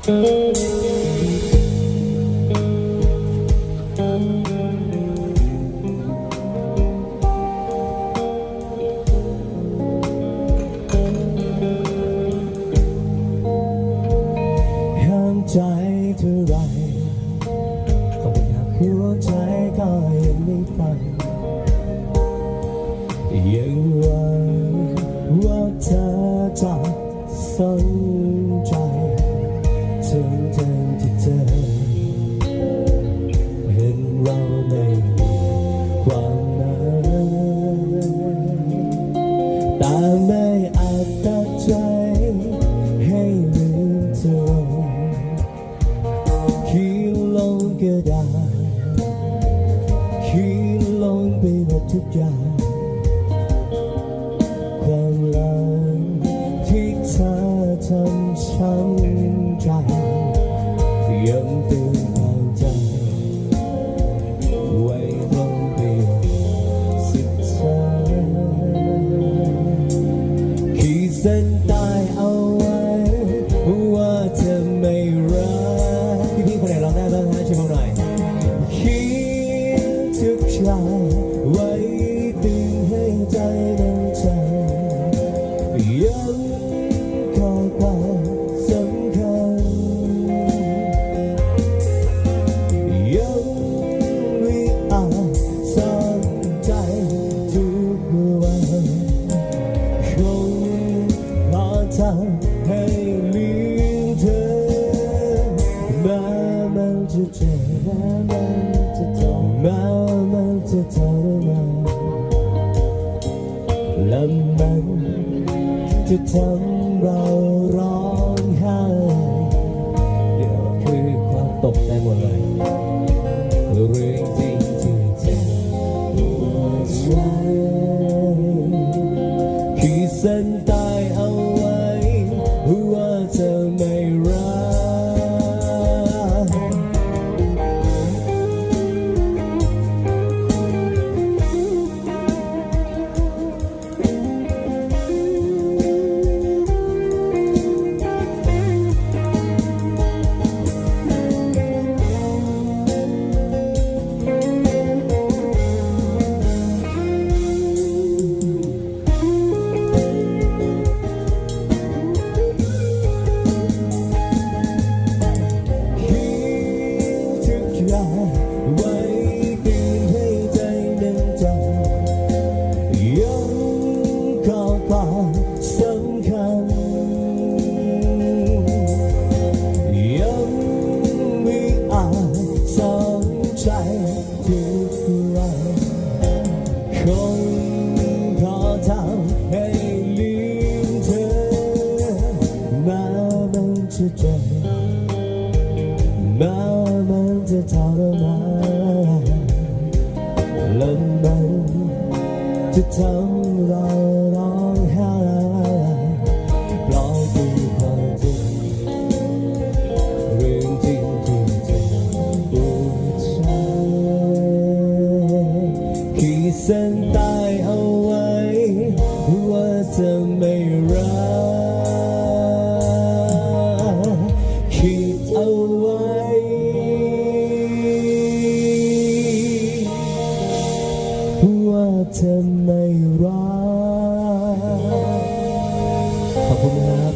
ห้ามใจเท่าไรขอบคุณครับหัวใจก็ยังไม่ฟังยังหวังว่าเธอจะสน ใจถึงเธอที่เธอ เห็นเราไม่มีความหมายแต่ไม่อาจตัดใจให้ลืมเธอขียนลงกระดาษขียนลงไปหมดทุกอย่างความหลังที่เธอทำช้ำ ชายไว้ตึงให้ใจ จะทำเราร้องไห้เดี๋ยวคือความตกใจหมดเลยเรื่องจริงที่เจ็บปวดใจขีดเส้นใต้เอา มันจะเจ็บมามันจะทรมานและมันจะทำเราร้องไห้ปล่อยไปความจริงเรื่องจริงที่เจะบปวดใจขีดเส้นใต้เอาไว้ว่าจะไม่ ว่าเธอไม่รักขอบคุณครั